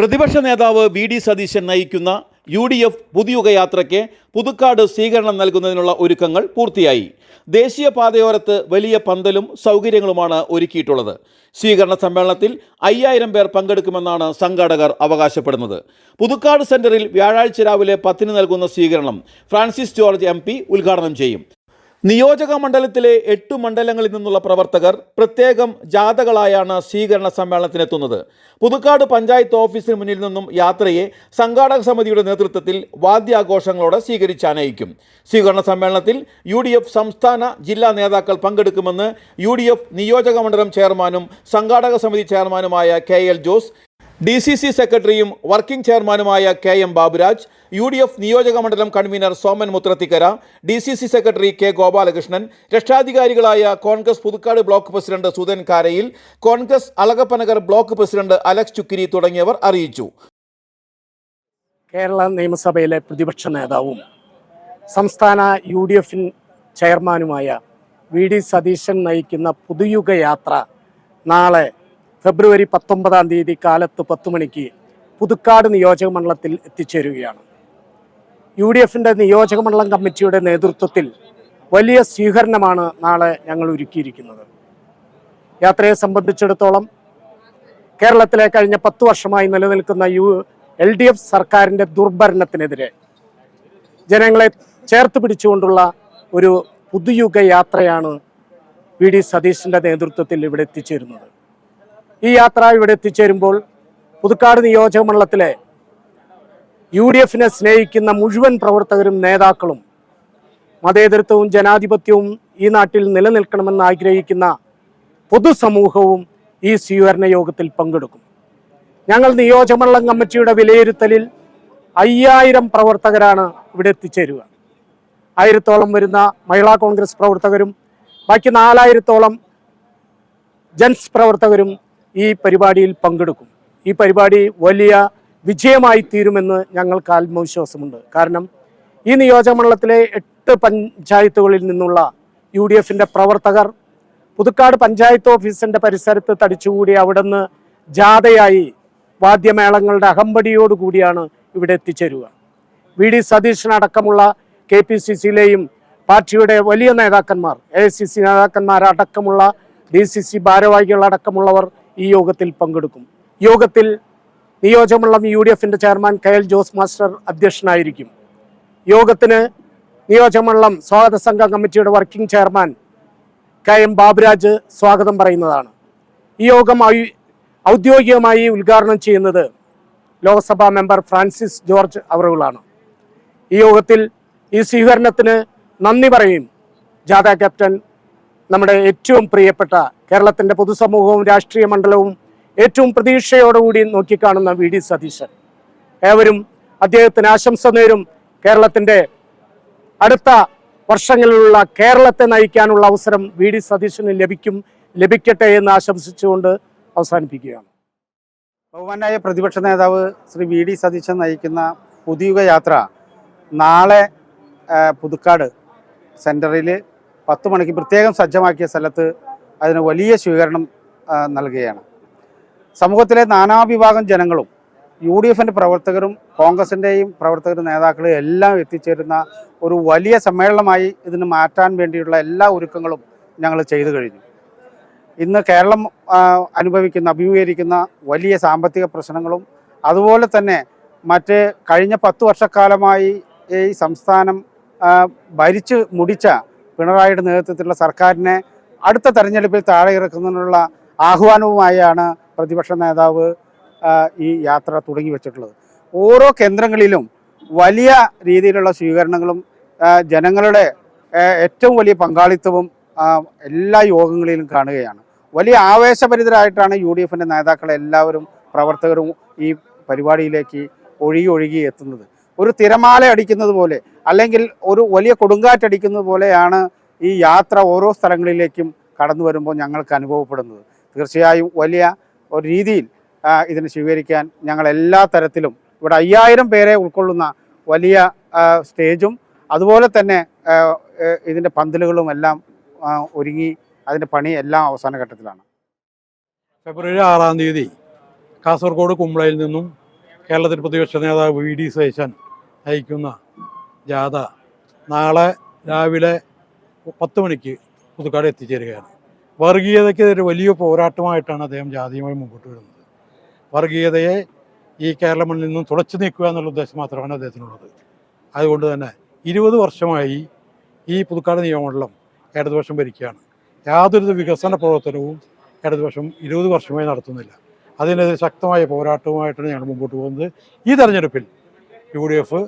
പ്രതിപക്ഷ നേതാവ് V D Satheesan നയിക്കുന്ന യു ഡി എഫ് പുതിയുഗ യാത്രയ്ക്ക് പുതുക്കാട് സ്വീകരണം നൽകുന്നതിനുള്ള ഒരുക്കങ്ങൾ പൂർത്തിയായി. ദേശീയ പാതയോരത്ത് വലിയ പന്തലും സൗകര്യങ്ങളുമാണ് ഒരുക്കിയിട്ടുള്ളത്. സ്വീകരണ സമ്മേളനത്തിൽ അയ്യായിരം പേർ പങ്കെടുക്കുമെന്നാണ് സംഘാടകർ അവകാശപ്പെടുന്നത്. പുതുക്കാട് സെന്ററിൽ വ്യാഴാഴ്ച രാവിലെ പത്തിന് നൽകുന്ന സ്വീകരണം ഫ്രാൻസിസ് ജോർജ് എം ഉദ്ഘാടനം ചെയ്യും. നിയോജക മണ്ഡലത്തിലെ എട്ട് മണ്ഡലങ്ങളിൽ നിന്നുള്ള പ്രവർത്തകർ പ്രത്യേകം ജാഥകളായാണ് സ്വീകരണ സമ്മേളനത്തിനെത്തുന്നത്. പുതുക്കാട് പഞ്ചായത്ത് ഓഫീസിന് മുന്നിൽ നിന്നും യാത്രയെ സംഘാടക സമിതിയുടെ നേതൃത്വത്തിൽ വാദ്യാഘോഷങ്ങളോടെ സ്വീകരിച്ചാനയിക്കും. സ്വീകരണ സമ്മേളനത്തിൽ യു സംസ്ഥാന ജില്ലാ നേതാക്കൾ പങ്കെടുക്കുമെന്ന് യു നിയോജക മണ്ഡലം ചെയർമാനും സംഘാടക സമിതി ചെയർമാനുമായ K Jose D C C സെക്രട്ടറിയും വർക്കിംഗ് ചെയർമാനുമായ K M Baburaj U D F നിയോജക മണ്ഡലം convener Soman Muthrathikkara D C C secretary K Gopalakrishnan രക്ഷാധികാരികളായ Congress Puthukkad block president Sudhan Karayil Congress Alakappanagar block president Alex Chukkiri തുടങ്ങിയവർ അറിയിച്ചു. കേരള നിയമസഭയിലെ പ്രതിപക്ഷ നേതാവും സംസ്ഥാന യു ഡി എഫിൻ ചെയർമാനുമായ വി ഡി സതീശൻ നയിക്കുന്ന പുതുയുഗ യാത്ര നാളെ ഫെബ്രുവരി പത്തൊമ്പതാം തീയതി കാലത്ത് പത്ത് മണിക്ക് പുതുക്കാട് നിയോജക മണ്ഡലത്തിൽ എത്തിച്ചേരുകയാണ്. യു ഡി എഫിന്റെ നിയോജക മണ്ഡലം കമ്മിറ്റിയുടെ നേതൃത്വത്തിൽ വലിയ സ്വീകരണമാണ് നാളെ ഞങ്ങൾ ഒരുക്കിയിരിക്കുന്നത്. യാത്രയെ സംബന്ധിച്ചിടത്തോളം കേരളത്തിലെ കഴിഞ്ഞ പത്ത് വർഷമായി നിലനിൽക്കുന്ന യു എൽ ഡി എഫ് സർക്കാരിന്റെ ദുർഭരണത്തിനെതിരെ ജനങ്ങളെ ചേർത്ത് പിടിച്ചുകൊണ്ടുള്ള ഒരു പുതുയുഗ യാത്രയാണ് വി ഡി സതീശിന്റെ നേതൃത്വത്തിൽ ഇവിടെ എത്തിച്ചേരുന്നത്. ഈ യാത്ര ഇവിടെ എത്തിച്ചേരുമ്പോൾ പുതുക്കാട് നിയോജക മണ്ഡലത്തിലെ യു ഡി എഫിനെ സ്നേഹിക്കുന്ന മുഴുവൻ പ്രവർത്തകരും നേതാക്കളും മതേതരത്വവും ജനാധിപത്യവും ഈ നാട്ടിൽ നിലനിൽക്കണമെന്ന് ആഗ്രഹിക്കുന്ന പൊതുസമൂഹവും ഈ സ്വീകരണ യോഗത്തിൽ പങ്കെടുക്കും. ഞങ്ങൾ നിയോജകമണ്ഡലം കമ്മിറ്റിയുടെ വിലയിരുത്തലിൽ അയ്യായിരം പ്രവർത്തകരാണ് ഇവിടെ എത്തിച്ചേരുക. ആയിരത്തോളം വരുന്ന മഹിളാ കോൺഗ്രസ് പ്രവർത്തകരും ബാക്കി നാലായിരത്തോളം ജെൻസ് പ്രവർത്തകരും ഈ പരിപാടിയിൽ പങ്കെടുക്കും. ഈ പരിപാടി വലിയ വിജയമായി തീരുമെന്ന് ഞങ്ങൾക്ക് ആത്മവിശ്വാസമുണ്ട്. കാരണം ഈ നിയോജകമണ്ഡലത്തിലെ എട്ട് പഞ്ചായത്തുകളിൽ നിന്നുള്ള യു ഡി എഫിന്റെ പ്രവർത്തകർ പുതുക്കാട് പഞ്ചായത്ത് ഓഫീസിന്റെ പരിസരത്ത് തടിച്ചുകൂടി അവിടുന്ന് ജാഥയായി വാദ്യമേളങ്ങളുടെ അകമ്പടിയോടുകൂടിയാണ് ഇവിടെ എത്തിച്ചേരുക. വി ഡി സതീശനടക്കമുള്ള കെ പി സി സിയിലെയും പാർട്ടിയുടെ വലിയ നേതാക്കന്മാർ എ സി സി നേതാക്കന്മാരടക്കമുള്ള ഡി സി സി ഭാരവാഹികളടക്കമുള്ളവർ ഈ യോഗത്തിൽ പങ്കെടുക്കും. യോഗത്തിൽ നിയോജകമണ്ഡലം യു ഡി എഫിന്റെ chairman K L Jose master അധ്യക്ഷനായിരിക്കും. യോഗത്തിന് നിയോജകമണ്ഡലം സ്വാഗത സംഘ കമ്മിറ്റിയുടെ working chairman K M Baburaj സ്വാഗതം പറയുന്നതാണ്. ഈ യോഗം ഔദ്യോഗികമായി ഉദ്ഘാടനം ചെയ്യുന്നത് ലോക്സഭാ മെമ്പർ ഫ്രാൻസിസ് ജോർജ് അവറുകളാണ്. ഈ യോഗത്തിൽ ഈ സ്വീകരണത്തിന് നന്ദി പറയും ജാഥ ക്യാപ്റ്റൻ നമ്മുടെ ഏറ്റവും പ്രിയപ്പെട്ട കേരളത്തിന്റെ പൊതുസമൂഹവും രാഷ്ട്രീയ മണ്ഡലവും ഏറ്റവും പ്രതീക്ഷയോടുകൂടി നോക്കിക്കാണുന്ന വി ഡി സതീശൻ. ഏവരും അദ്ദേഹത്തിന് ആശംസ നേരും കേരളത്തിന്റെ അടുത്ത വർഷങ്ങളിലുള്ള കേരളത്തെ നയിക്കാനുള്ള അവസരം വി ഡി സതീശന് ലഭിക്കും ലഭിക്കട്ടെ എന്ന് ആശംസിച്ചുകൊണ്ട് അവസാനിപ്പിക്കുകയാണ്. ബഹുമാനായ പ്രതിപക്ഷ നേതാവ് ശ്രീ വി ഡി സതീശൻ നയിക്കുന്ന പുതിയുഗ യാത്ര നാളെ പുതുക്കാട് സെന്ററിൽ പത്ത് മണിക്ക് പ്രത്യേകം സജ്ജമാക്കിയ സ്ഥലത്ത് അതിന് വലിയ സ്വീകരണം നൽകുകയാണ്. സമൂഹത്തിലെ നാനാവിഭാഗം ജനങ്ങളും യു ഡി എഫിന്റെ പ്രവർത്തകരും കോൺഗ്രസിന്റെയും പ്രവർത്തകരും നേതാക്കളും എല്ലാം എത്തിച്ചേരുന്ന ഒരു വലിയ സമ്മേളനമായി ഇതിന് മാറ്റാൻ വേണ്ടിയുള്ള എല്ലാ ഒരുക്കങ്ങളും ഞങ്ങൾ ചെയ്തു കഴിഞ്ഞു. ഇന്ന് കേരളം അനുഭവിക്കുന്ന അഭിമുഖീകരിക്കുന്ന വലിയ സാമ്പത്തിക പ്രശ്നങ്ങളും അതുപോലെ തന്നെ മറ്റ് കഴിഞ്ഞ പത്ത് വർഷക്കാലമായി ഈ സംസ്ഥാനം ഭരിച്ച് മുടിച്ച പിണറായിയുടെ നേതൃത്വത്തിലുള്ള സർക്കാരിനെ അടുത്ത തെരഞ്ഞെടുപ്പിൽ താഴെ ഇറക്കുന്നതിനുള്ള ആഹ്വാനവുമായാണ് പ്രതിപക്ഷ നേതാവ് ഈ യാത്ര തുടങ്ങി വെച്ചിട്ടുള്ളത്. ഓരോ കേന്ദ്രങ്ങളിലും വലിയ രീതിയിലുള്ള സ്വീകരണങ്ങളും ജനങ്ങളുടെ ഏറ്റവും വലിയ പങ്കാളിത്തവും എല്ലാ യോഗങ്ങളിലും കാണുകയാണ്. വലിയ ആവേശഭരിതരായിട്ടാണ് യു ഡി എഫിന്റെ നേതാക്കളെല്ലാവരും പ്രവർത്തകരും ഈ പരിപാടിയിലേക്ക് ഒഴുകി ഒഴുകി എത്തുന്നത്. ഒരു തിരമാല അടിക്കുന്നത് പോലെ അല്ലെങ്കിൽ ഒരു വലിയ കൊടുങ്കാറ്റടിക്കുന്നത് പോലെയാണ് ഈ യാത്ര ഓരോ സ്ഥലങ്ങളിലേക്കും കടന്നു വരുമ്പോൾ ഞങ്ങൾക്ക് അനുഭവപ്പെടുന്നത്. തീർച്ചയായും വലിയ ഒരു രീതിയിൽ ഇതിനെ സ്വീകരിക്കാൻ ഞങ്ങൾ എല്ലാ തരത്തിലും ഇവിടെ അയ്യായിരം പേരെ ഉൾക്കൊള്ളുന്ന വലിയ സ്റ്റേജും അതുപോലെ തന്നെ ഇതിന്റെ പന്തലുകളും എല്ലാം ഒരുങ്ങി അതിന്റെ പണി എല്ലാം അവസാന ഘട്ടത്തിലാണ്. ഫെബ്രുവരി ആറാം തീയതി കാസർഗോഡ് കുമ്പളയിൽ നിന്നും കേരളത്തിൽ പ്രതിപക്ഷ നേതാവ് വി ഡി സതീശൻ നയിക്കുന്ന ജാഥ നാളെ രാവിലെ പത്ത് മണിക്ക് പുതുക്കാട് എത്തിച്ചേരുകയാണ്. വർഗീയതയ്ക്കെതിരെ വലിയ പോരാട്ടമായിട്ടാണ് അദ്ദേഹം ജാതിയുമായി മുമ്പോട്ട് വരുന്നത്. വർഗീയതയെ ഈ കേരള മണ്ണിൽ നിന്നും തുളച്ചു നീക്കുക എന്നുള്ള ഉദ്ദേശം മാത്രമാണ് അദ്ദേഹത്തിനുള്ളത്. അതുകൊണ്ട് തന്നെ ഇരുപത് വർഷമായി ഈ പുതുക്കാട് നിയമമണ്ഡലം ഇടതുപക്ഷം ഭരിക്കുകയാണ്. യാതൊരു വികസന പ്രവർത്തനവും ഇടതുപക്ഷം ഇരുപത് വർഷമായി നടത്തുന്നില്ല. അതിനെതിരെ ശക്തമായ പോരാട്ടവുമായിട്ടാണ് ഞങ്ങൾ മുമ്പോട്ട് പോകുന്നത്. ഈ തെരഞ്ഞെടുപ്പിൽ യു ഡി എഫ്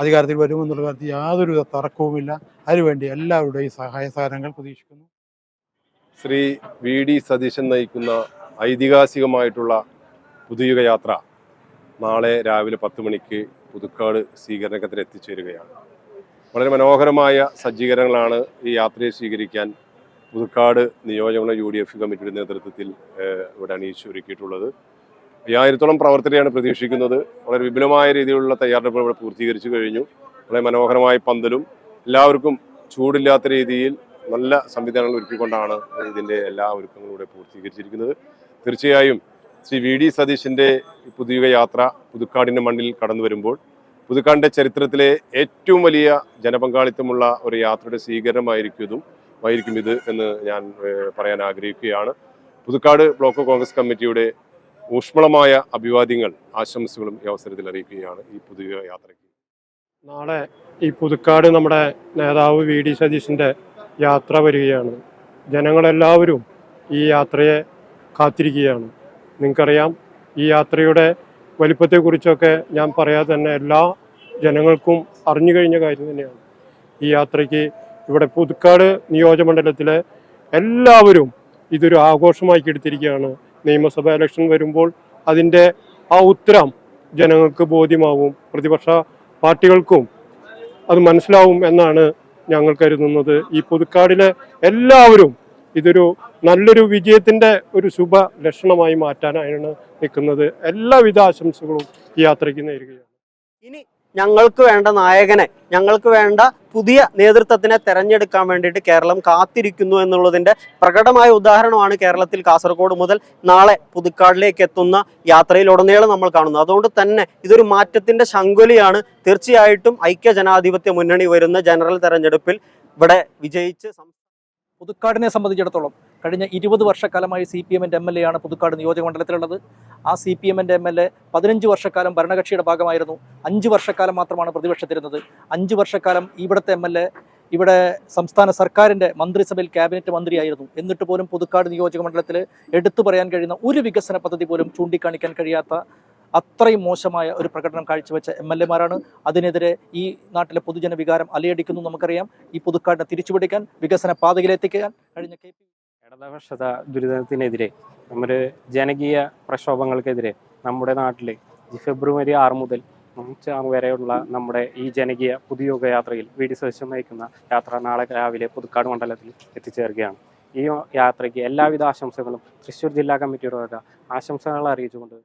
അധികാരത്തിൽ വരുമെന്നുള്ള കാര്യത്തിൽ യാതൊരുവിധ തർക്കവുമില്ല. അതിനുവേണ്ടി എല്ലാവരുടെയും സഹായ സഹകരണങ്ങൾ പ്രതീക്ഷിക്കുന്നു. ശ്രീ വി ഡി സതീശൻ നയിക്കുന്ന ഐതിഹാസികമായിട്ടുള്ള പുതുയുഗ യാത്ര നാളെ രാവിലെ പത്ത് മണിക്ക് പുതുക്കാട് സ്വീകരണ കേന്ദ്രത്തിൽ എത്തിച്ചേരുകയാണ്. വളരെ മനോഹരമായ സജ്ജീകരണങ്ങളാണ് ഈ യാത്രയെ സ്വീകരിക്കാൻ പുതുക്കാട് നിയോജകമണ്ഡലം യു ഡി എഫ് കമ്മിറ്റിയുടെ നേതൃത്വത്തിൽ ഇവിടെ അണിയിച്ച് ഒരുക്കിയിട്ടുള്ളത്. അയ്യായിരത്തോളം പ്രവർത്തകരെയാണ് പ്രതീക്ഷിക്കുന്നത്. വളരെ വിപുലമായ രീതിയിലുള്ള തയ്യാറെടുപ്പുകൾ ഇവിടെ പൂർത്തീകരിച്ചു കഴിഞ്ഞു. വളരെ മനോഹരമായ പന്തലും എല്ലാവർക്കും ചൂടില്ലാത്ത രീതിയിൽ നല്ല സംവിധാനങ്ങൾ ഒരുക്കിക്കൊണ്ടാണ് ഇതിന്റെ എല്ലാ ഒരുക്കങ്ങളും ഇവിടെ പൂർത്തീകരിച്ചിരിക്കുന്നത്. തീർച്ചയായും ശ്രീ വി ഡി സതീശിന്റെ പുതിയ യാത്ര പുതുക്കാടിന്റെ മണ്ണിൽ കടന്നു വരുമ്പോൾ പുതുക്കാടിന്റെ ചരിത്രത്തിലെ ഏറ്റവും വലിയ ജനപങ്കാളിത്തമുള്ള ഒരു യാത്രയുടെ സ്വീകരണമായിരിക്കും ആയിരിക്കും ഇത് എന്ന് ഞാൻ പറയാൻ ആഗ്രഹിക്കുകയാണ്. പുതുക്കാട് ബ്ലോക്ക് കോൺഗ്രസ് കമ്മിറ്റിയുടെ ഊഷ്മളമായ അഭിവാദ്യങ്ങൾ ആശംസകളും ഈ അവസരത്തിൽ അറിയിക്കുകയാണ് ഈ പുതിയ യാത്രയ്ക്ക്. നാളെ ഈ പുതുക്കാട് നമ്മുടെ നേതാവ് വി. ഡി. സതീശിന്റെ യാത്ര വരികയാണ്. ജനങ്ങളെല്ലാവരും ഈ യാത്രയെ കാത്തിരിക്കുകയാണ്. നിങ്ങൾക്കറിയാം ഈ യാത്രയുടെ വലിപ്പത്തെക്കുറിച്ചൊക്കെ ഞാൻ പറയാതെ തന്നെ എല്ലാ ജനങ്ങൾക്കും അറിഞ്ഞു കഴിഞ്ഞ കാര്യം തന്നെയാണ്. ഈ യാത്രയ്ക്ക് ഇവിടെ പുതുക്കാട് നിയോജകമണ്ഡലത്തിലെ എല്ലാവരും ഇതൊരു ആഘോഷമാക്കി എടുത്തിരിക്കുകയാണ്. നിയമസഭാ ഇലക്ഷൻ വരുമ്പോൾ അതിന്റെ ആ ഉത്തരം ജനങ്ങൾക്ക് ബോധ്യമാവും. പ്രതിപക്ഷ പാർട്ടികൾക്കും അത് മനസ്സിലാവും എന്നാണ് ഞങ്ങൾ കരുതുന്നത്. ഈ പുതുക്കാടിലെ എല്ലാവരും ഇതൊരു നല്ലൊരു വിജയത്തിന്റെ ഒരു ശുഭ ലക്ഷണമായി മാറ്റാനാണ് നിൽക്കുന്നത്. എല്ലാവിധ ആശംസകളും ഈ യാത്രയ്ക്ക് നേരുകയാണ്. ഇനി ഞങ്ങൾക്ക് വേണ്ട നായകനെ ഞങ്ങൾക്ക് വേണ്ട പുതിയ നേതൃത്വത്തിനെ തെരഞ്ഞെടുക്കാൻ വേണ്ടിയിട്ട് കേരളം കാത്തിരിക്കുന്നു എന്നുള്ളതിന്റെ പ്രകടമായ ഉദാഹരണമാണ് കേരളത്തിൽ കാസർഗോഡ് മുതൽ നാളെ പുതുക്കാടിലേക്ക് എത്തുന്ന യാത്രയിലുടനീളം നമ്മൾ കാണുന്നത്. അതുകൊണ്ട് തന്നെ ഇതൊരു മാറ്റത്തിന്റെ ശങ്കുലിയാണ്. തീർച്ചയായിട്ടും ഐക്യ ജനാധിപത്യ മുന്നണി വരുന്ന ജനറൽ തെരഞ്ഞെടുപ്പിൽ ഇവിടെ വിജയിച്ച് പുതുക്കാടിനെ സംബന്ധിച്ചിടത്തോളം കഴിഞ്ഞ ഇരുപത് വർഷക്കാലമായി സി പി എമ്മിന്റെ എം എൽ എ ആണ് പുതുക്കാട് നിയോജകമണ്ഡലത്തിലുള്ളത് ആ സി പി എമ്മിന്റെ എം എൽ എ പതിനഞ്ച് വർഷക്കാലം ഭരണകക്ഷിയുടെ ഭാഗമായിരുന്നു. അഞ്ച് വർഷക്കാലം മാത്രമാണ് പ്രതിപക്ഷത്തിരുന്നത്. അഞ്ച് വർഷക്കാലം ഇവിടുത്തെ എം എൽ എ ഇവിടെ സംസ്ഥാന സർക്കാരിന്റെ മന്ത്രിസഭയിൽ ക്യാബിനറ്റ് മന്ത്രിയായിരുന്നു. എന്നിട്ട് പോലും പുതുക്കാട് നിയോജകമണ്ഡലത്തിൽ എടുത്തു പറയാൻ കഴിയുന്ന ഒരു വികസന പദ്ധതി പോലും ചൂണ്ടിക്കാണിക്കാൻ കഴിയാത്ത അത്രയും മോശമായ ഒരു പ്രകടനം കാഴ്ചവെച്ച എം എൽ എമാരാണ്. അതിനെതിരെ ഈ നാട്ടിലെ പൊതുജന വികാരം അലയടിക്കുന്നു നമുക്കറിയാം. ഈ പുതുക്കാടിനെ തിരിച്ചുപിടിക്കാൻ വികസന പാതയിലെത്തിക്കാൻ കഴിഞ്ഞ കെ പി ഇടതുപക്ഷത ദുരിതത്തിനെതിരെ നമ്മുടെ ജനകീയ പ്രക്ഷോഭങ്ങൾക്കെതിരെ നമ്മുടെ നാട്ടിൽ ഫെബ്രുവരി ആറ് മുതൽ മാർച്ച് ആറ് വരെയുള്ള നമ്മുടെ ഈ ജനകീയ പുതുയോഗ യാത്രയിൽ വി ഡി നയിക്കുന്ന യാത്ര നാളെ രാവിലെ പുതുക്കാട് മണ്ഡലത്തിൽ എത്തിച്ചേരുകയാണ്. ഈ യാത്രയ്ക്ക് എല്ലാവിധ ആശംസകളും തൃശ്ശൂർ ജില്ലാ കമ്മിറ്റിയുടെ ആശംസകൾ അറിയിച്ചുകൊണ്ട്